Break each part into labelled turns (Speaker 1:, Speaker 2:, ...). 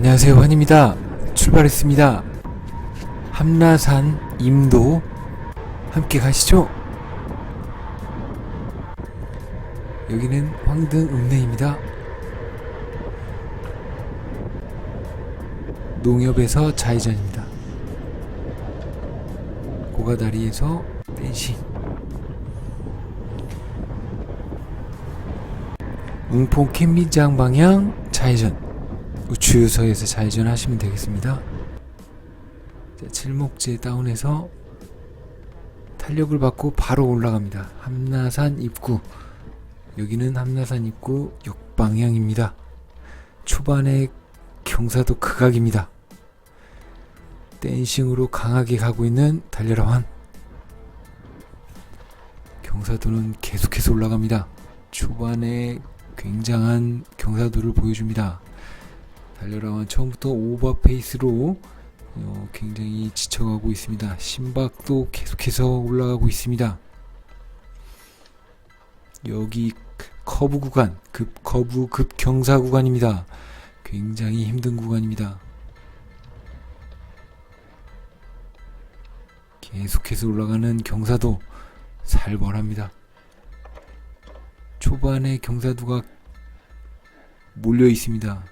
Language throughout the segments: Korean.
Speaker 1: 안녕하세요. 환입니다. 출발했습니다. 함라산 임도 함께 가시죠. 여기는 황등 읍내입니다. 농협에서 좌회전입니다. 고가다리에서 댄싱. 웅포 캠핑장 방향 좌회전 우추유서에서 좌회전 하시면 되겠습니다. 자, 칠목제 다운해서 탄력을 받고 바로 올라갑니다. 함나산 입구 여기는 함나산 입구 역방향입니다. 초반에 경사도 극악입니다. 댄싱으로 강하게 가고 있는 달려라 환 경사도는 계속해서 올라갑니다. 초반에 굉장한 경사도를 보여줍니다. 달려라만 처음부터 오버페이스로 어, 굉장히 지쳐가고 있습니다. 심박도 계속해서 올라가고 있습니다. 여기 커브 구간, 급 커브 급 경사 구간입니다. 굉장히 힘든 구간입니다. 계속해서 올라가는 경사도 살벌합니다. 초반에 경사도가 몰려 있습니다.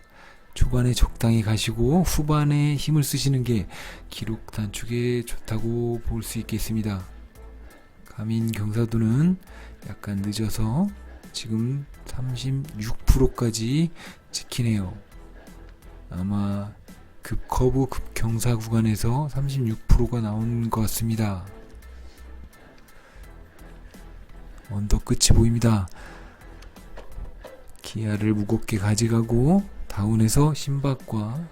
Speaker 1: 초반에 적당히 가시고 후반에 힘을 쓰시는 게 기록 단축에 좋다고 볼 수 있겠습니다. 가민 경사도는 약간 늦어서 지금 36%까지 찍히네요. 아마 급 커브 급 경사 구간에서 36%가 나온 것 같습니다. 언덕 끝이 보입니다. 기아를 무겁게 가져가고 다운해서 심박과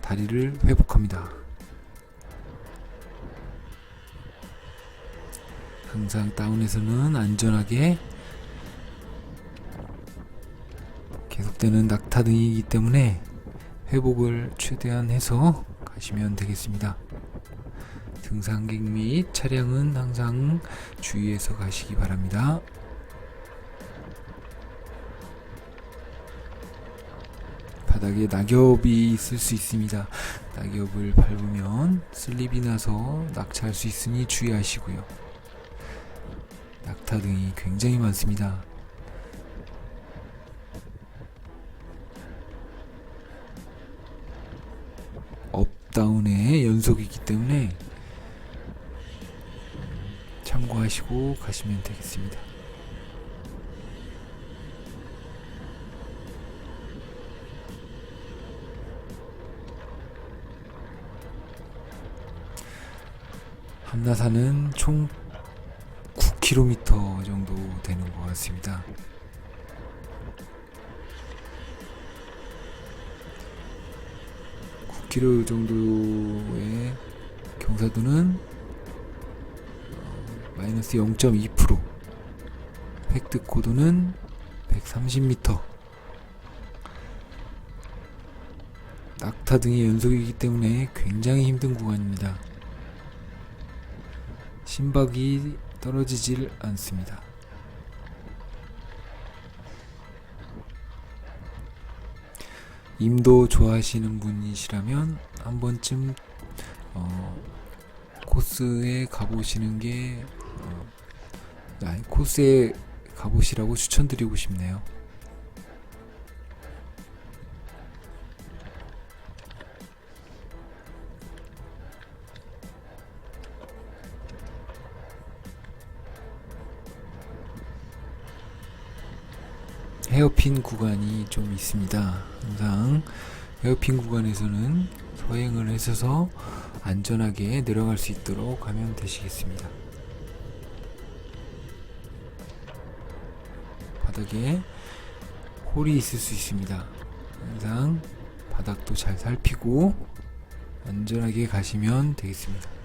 Speaker 1: 다리를 회복합니다. 항상 다운에서는 안전하게 계속되는 낙타 등이기 때문에 회복을 최대한 해서 가시면 되겠습니다. 등산객 및 차량은 항상 주의해서 가시기 바랍니다. 바닥에 낙엽이 있을 수 있습니다. 낙엽을 밟으면 슬립이 나서 낙차할 수 있으니 주의하시고요. 낙타 등이 굉장히 많습니다. 업다운의 연속이기 때문에 참고하시고 가시면 되겠습니다. 함나산은 총 9km 정도 되는 것 같습니다. (9km) 정도의 경사도는 어, 마이너스 (0.2%) 획득 고도는 (130m) 낙타 등의 연속이기 때문에 굉장히 힘든 구간입니다. 심박이 떨어지질 않습니다. 임도 좋아하시는 분이시라면 한 번쯤 어, 코스에 가보시는 게 어, 코스에 가보시라고 추천드리고 싶네요. 헤어핀 구간이 좀 있습니다. 항상 헤어핀 구간에서는 서행을 해서 안전하게 내려갈 수 있도록 하면 되시겠습니다. 바닥에 홀이 있을 수 있습니다. 항상 바닥도 잘 살피고 안전하게 가시면 되겠습니다.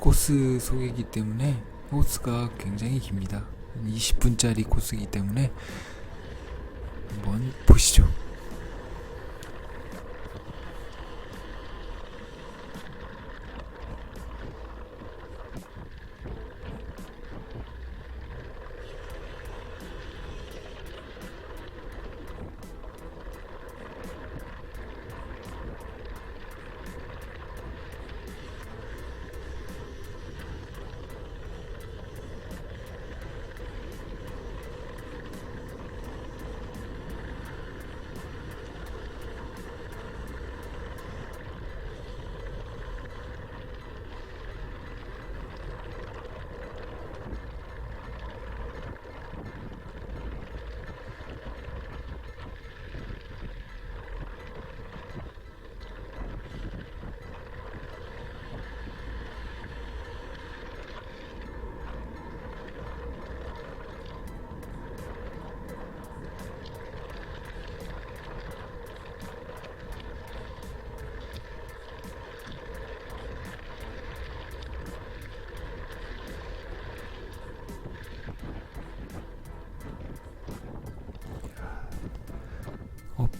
Speaker 1: 코스 소개이기 때문에 코스가 굉장히 깁니다. 20분짜리 코스이기 때문에 한번 보시죠.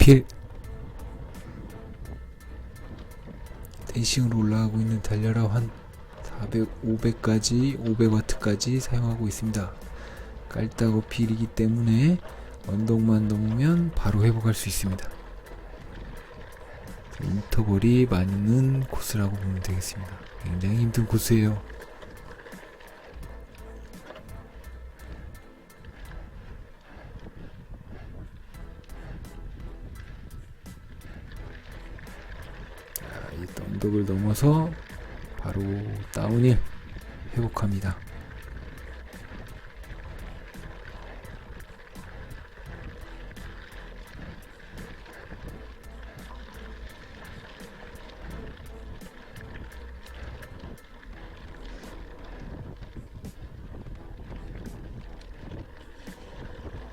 Speaker 1: 어필 댄싱으로 올라가고 있는 달려라 한 400, 500까지 500와트까지 사용하고 있습니다. 깔따고 필이기 때문에 언덕만 넘으면 바로 회복할 수 있습니다. 인터벌이 많은 코스라고 보면 되겠습니다. 굉장히 힘든 코스예요. 언덕을 넘어서 바로 다운힐 회복합니다.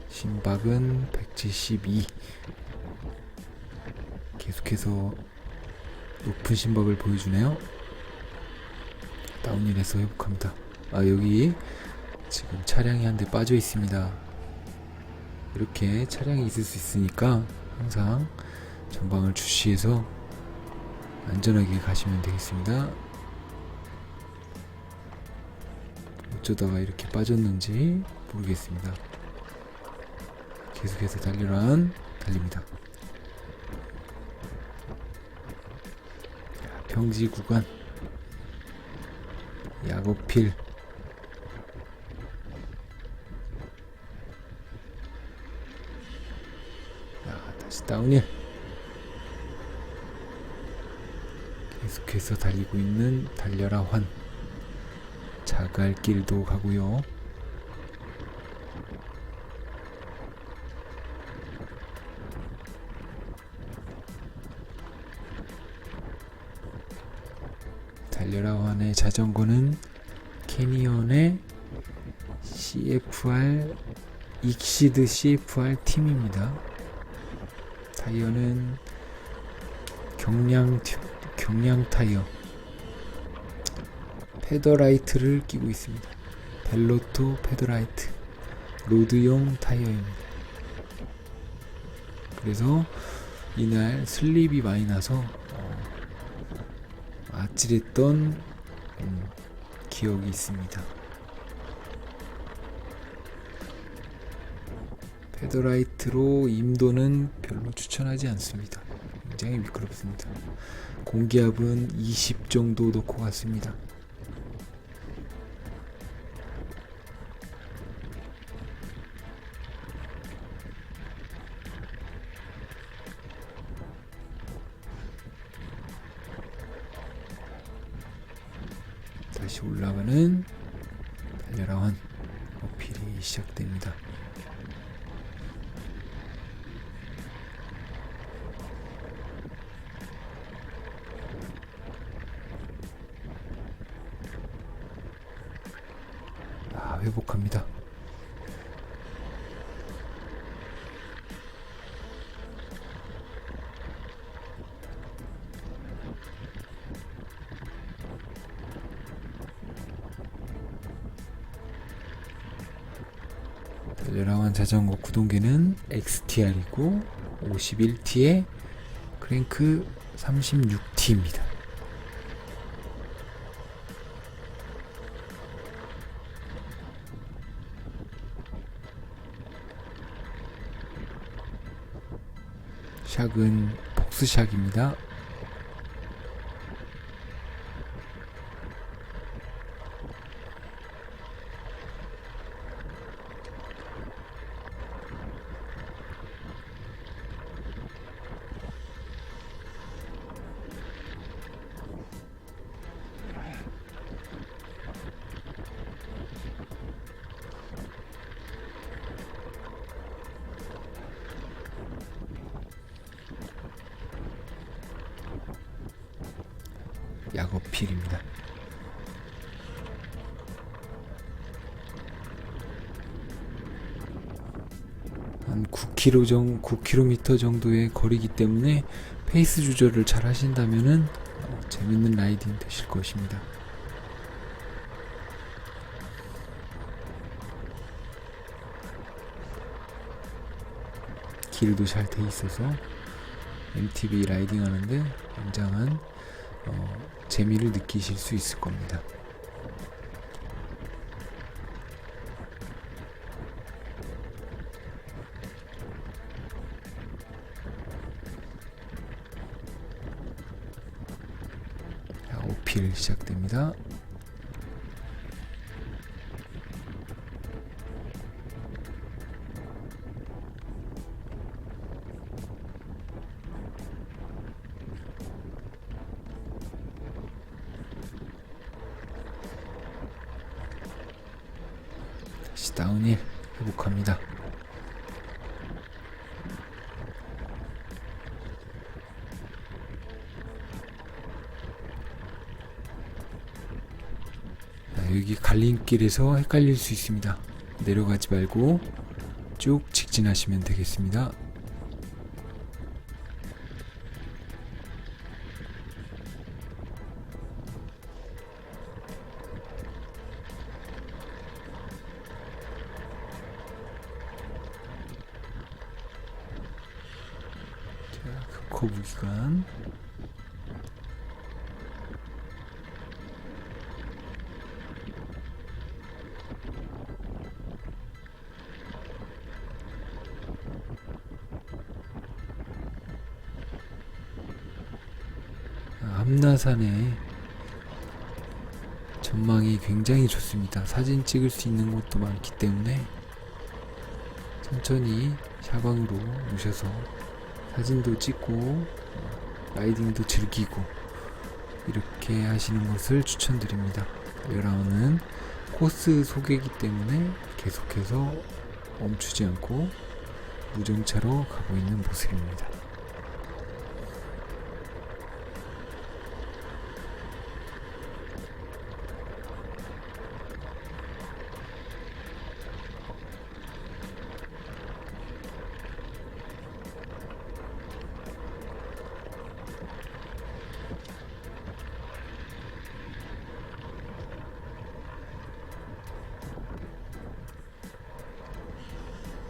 Speaker 1: 심박은 172. 계속해서 높은 심박을 보여주네요. 다운힐에서 회복합니다. 아 여기 지금 차량이 한 대 빠져 있습니다. 이렇게 차량이 있을 수 있으니까 항상 전방을 주시해서 안전하게 가시면 되겠습니다. 어쩌다가 이렇게 빠졌는지 모르겠습니다. 계속해서 달려란 달립니다. 평지 구간. 야구필. 자, 다시 다운힐. 계속해서 달리고 있는 달려라 환. 자갈길도 가고요 달려라 환의 자전거는 캐니언의 CFR 익시드 CFR 팀입니다. 타이어는 경량 튜- 경량 타이어 페더라이트를 끼고 있습니다. 벨로토 페더라이트 로드용 타이어입니다. 그래서 이날 슬립이 많이 나서 어, 아찔했던 음, 기억이 있습니다. 페더라이트로 임도는 별로 추천하지 않습니다. 굉장히 미끄럽습니다. 공기압은 20 정도 놓고 갔습니다. 열화원 자전거 구동계는 XTR이고 51T에 크랭크 36T입니다. 샥은 복스샥입니다. 약어필입니다. 한 9km 정 9km 정도의 거리기 때문에 페이스 조절을 잘 하신다면은 어, 재밌는 라이딩 되실 것입니다. 길도 잘 돼 있어서 MTB 라이딩 하는데 굉장한 어, 재미를 느끼실 수 있을 겁니다. 자, 오필 시작됩니다. 갈림길에서 헷갈릴 수 있습니다. 내려가지 말고 쭉 직진하시면 되겠습니다. 거북이관 아, 함나산에 전망이 굉장히 좋습니다. 사진 찍을 수 있는 곳도 많기 때문에 천천히 샤방으로 오셔서 사진도 찍고 어, 라이딩도 즐기고 이렇게 하시는 것을 추천드립니다. 열아웃은 코스 소개이기 때문에 계속해서 멈추지 않고 무정차로 가고 있는 모습입니다.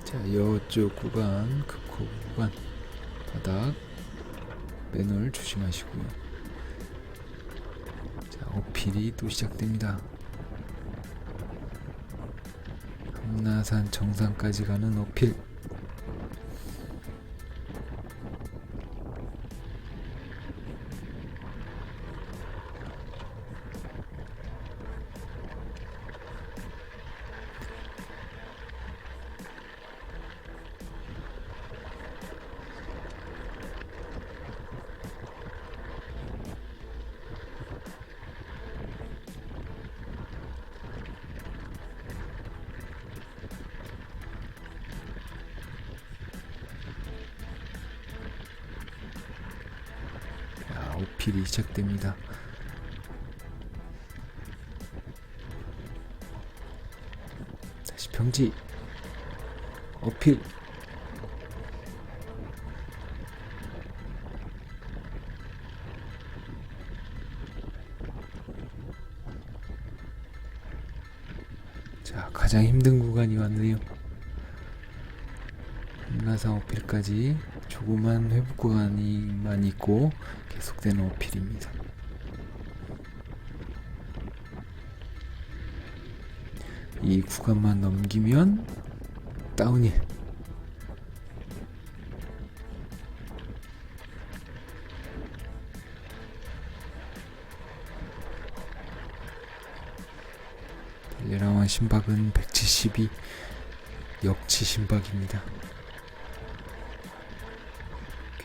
Speaker 1: 자, 이쪽 구간, 급코 구간, 바닥, 맨홀 조심하시고요. 자, 어필이 또 시작됩니다. 함나산 정상까지 가는 어필. 자, 어필이 시작됩니다. 다시 평지. 어필. 자, 가장 힘든 구간이 왔네요. 한라산 어필까지 조그만 회복 구간이만 있고 계속되는 어필입니다. 이 구간만 넘기면 다운힐 달려나온 심박은 172 역치 심박입니다.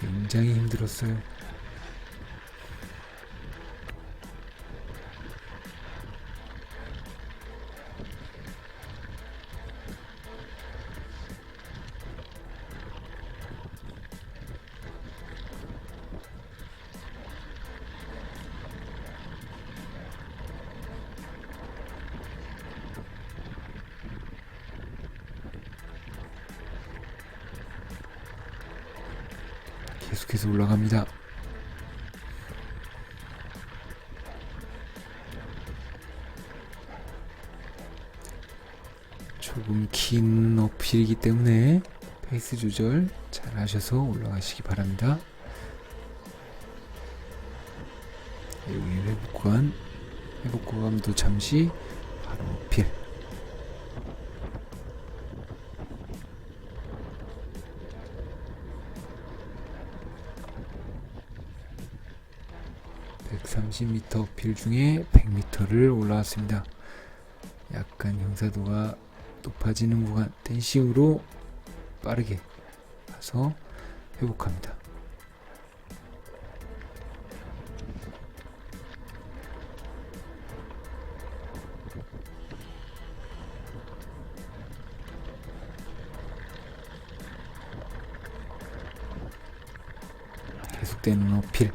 Speaker 1: 굉장히 힘들었어요. 계속해서 올라갑니다. 조금 긴 어필이기 때문에 페이스 조절 잘 하셔서 올라가시기 바랍니다. 여기 회복 구간, 회복 구간도 잠시 바로 어필. (130m) 어필 중에 (100m)를 올라왔습니다 약간 경사도가 높아지는 구간 댄싱으로 빠르게 가서 회복합니다. 계속되는 어필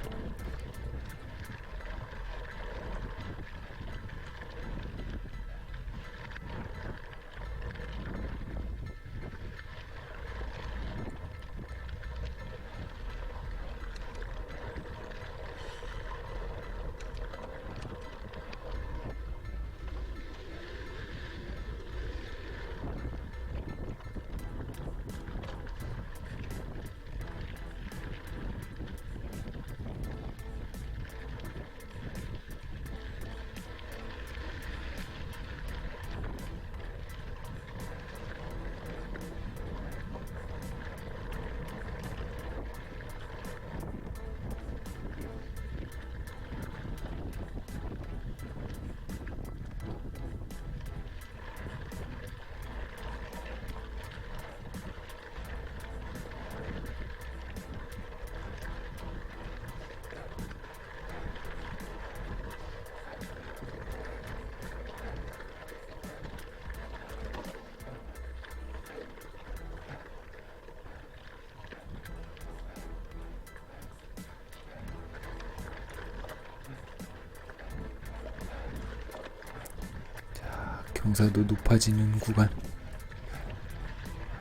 Speaker 1: 경사도 높아지는 구간.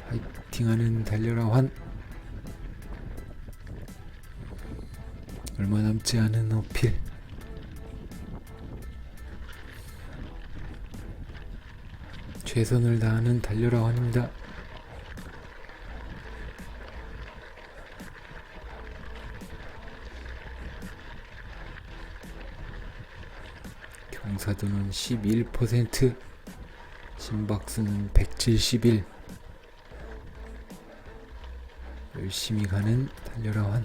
Speaker 1: 화이팅하는 달려라 환. 얼마 남지 않은 어필. 최선을 다하는 달려라 환입니다. 경사도는 11% 심박수는 171 열심히 가는 달려라 환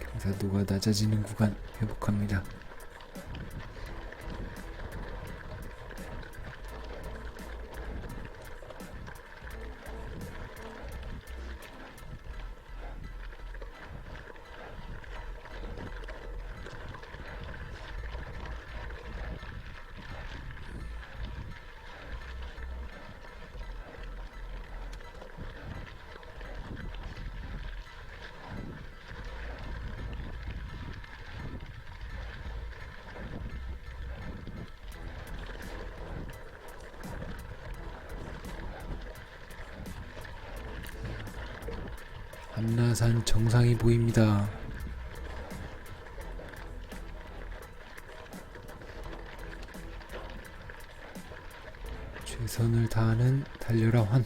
Speaker 1: 경사도가 낮아지는 구간 회복합니다. 한라산 정상이 보입니다. 최선을 다하는 달려라 환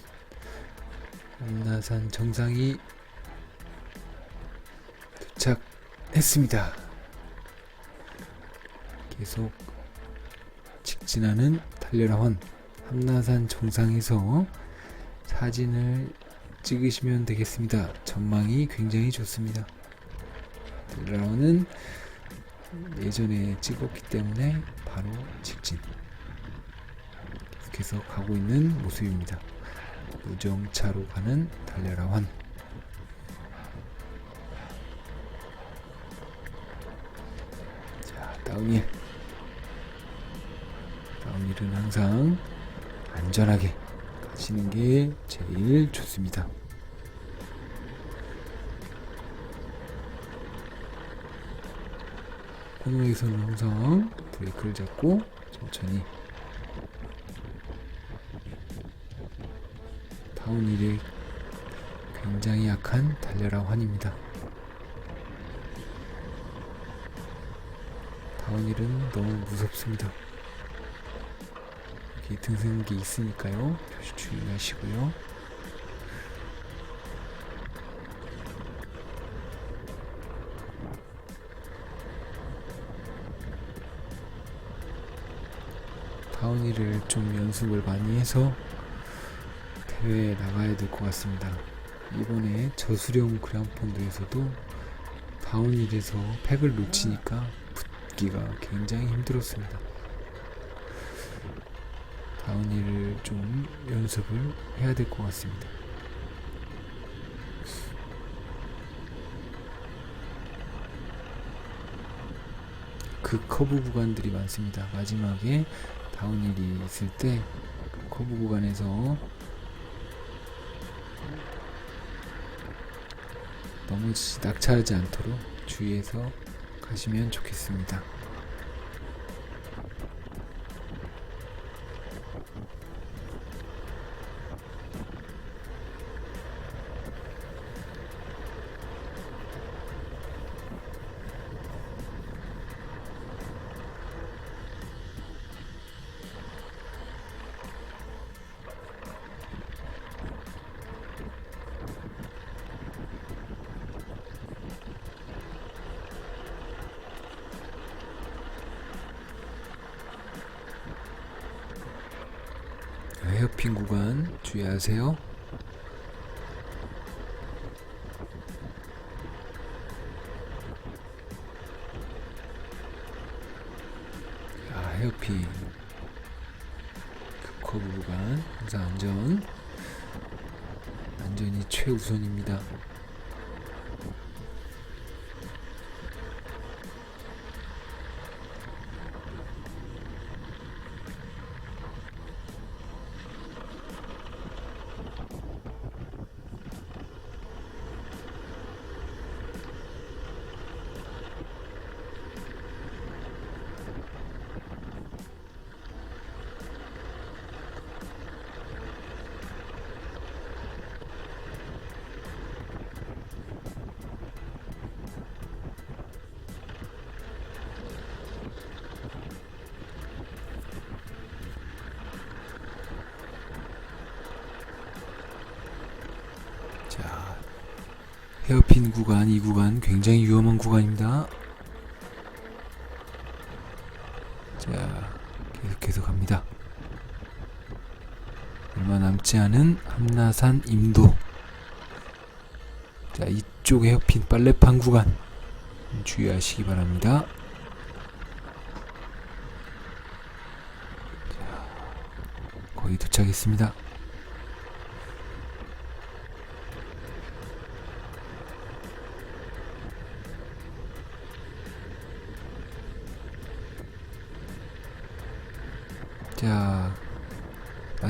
Speaker 1: 한라산 정상이 도착했습니다. 계속 직진하는 달려라 환 한나산 정상에서 사진을 찍으시면 되겠습니다. 전망이 굉장히 좋습니다. 환은 예전에 찍었기 때문에 바로 직진 계속해서 가고 있는 모습입니다. 무정차로 가는 달려라 환 자, 다운힐 다운힐은 항상 안전하게 가시는 게 제일 좋습니다. 코너에서는 항상 브레이크를 잡고 천천히 다운힐이 굉장히 약한 달려라 환입니다. 다운힐은 너무 무섭습니다. 여기 등승기 있으니까요. 표시 주의하시고요. 다운힐을 좀 연습을 많이 해서 대회에 나가야 될 것 같습니다. 이번에 저수령 그랑폰드에서도 다운힐에서 팩을 놓치니까 붙기가 굉장히 힘들었습니다. 다운힐을 좀 연습을 해야 될 것 같습니다. 그 커브 구간들이 많습니다. 마지막에 다운힐이 있을 때그 커브 구간에서 너무 낙차하지 않도록 주의해서 가시면 좋겠습니다. 헤어핀 구간 주의하세요. 자, 헤어핀 그 커브 구간 항상 안전 안전이 최우선입니다. 자, 헤어핀 구간, 이 구간 굉장히 위험한 구간입니다. 자, 계속해서 갑니다. 얼마 남지 않은 함나산 임도. 자, 이쪽 헤어핀 빨래판 구간 주의하시기 바랍니다. 자, 거의 도착했습니다.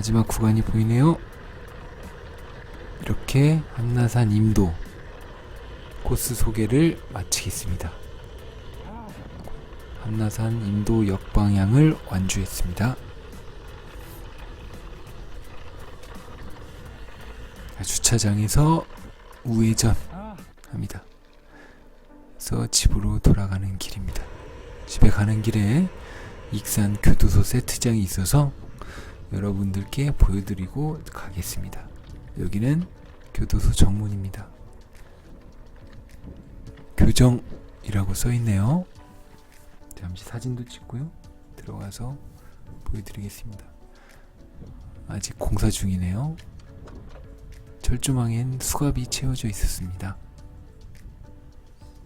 Speaker 1: 마지막 구간이 보이네요. 이렇게 한나산 임도 코스 소개를 마치겠습니다. 한나산 임도 역방향을 완주했습니다. 자, 주차장에서 우회전 합니다. 그래서 집으로 돌아가는 길입니다. 집에 가는 길에 익산 교도소 세트장이 있어서 여러분들께 보여드리고 가겠습니다. 여기는 교도소 정문입니다. 교정이라고 써 있네요. 잠시 사진도 찍고요. 들어가서 보여드리겠습니다. 아직 공사 중이네요. 철조망엔 수갑이 채워져 있었습니다.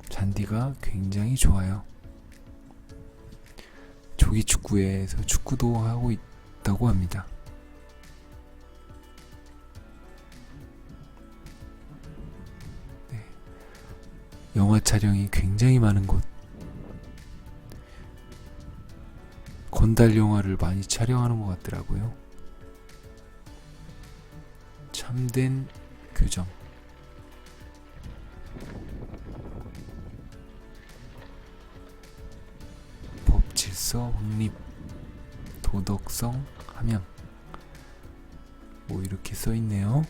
Speaker 1: 잔디가 굉장히 좋아요. 조기 축구회에서 축구도 하고 있 다고 합니다. 네. 영화 촬영이 굉장히 많은 곳. 건달 영화를 많이 촬영하는 것 같더라고요. 참된 교정. 도덕성 함양. 뭐 이렇게 써 있네요.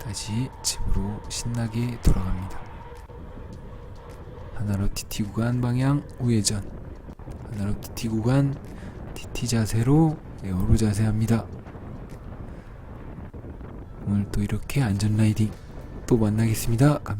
Speaker 1: 다시 집으로 신나게 돌아갑니다. 하나로 TT 구간 방향 우회전. 하나로 TT 구간 TT 자세로 에어로 자세합니다. 오늘 또 이렇게 안전 라이딩 또 만나겠습니다. 감-